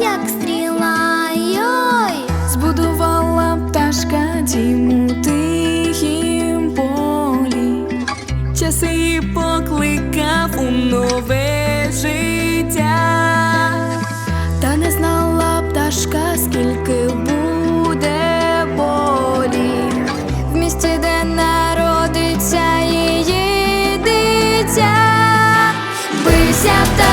як стріла, йой. Збудувала пташка дім тихім полі, часи її покликав у нове життя, та не знала пташка, скільки буде болі. В місті, де народиться її дитя, бився.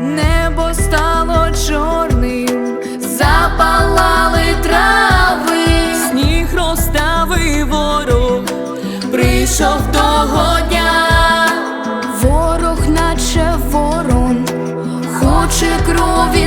небо стало чорним, запалали трави, сніг розставив ворог, прийшов того дня, ворог, наче ворон, хоче крові.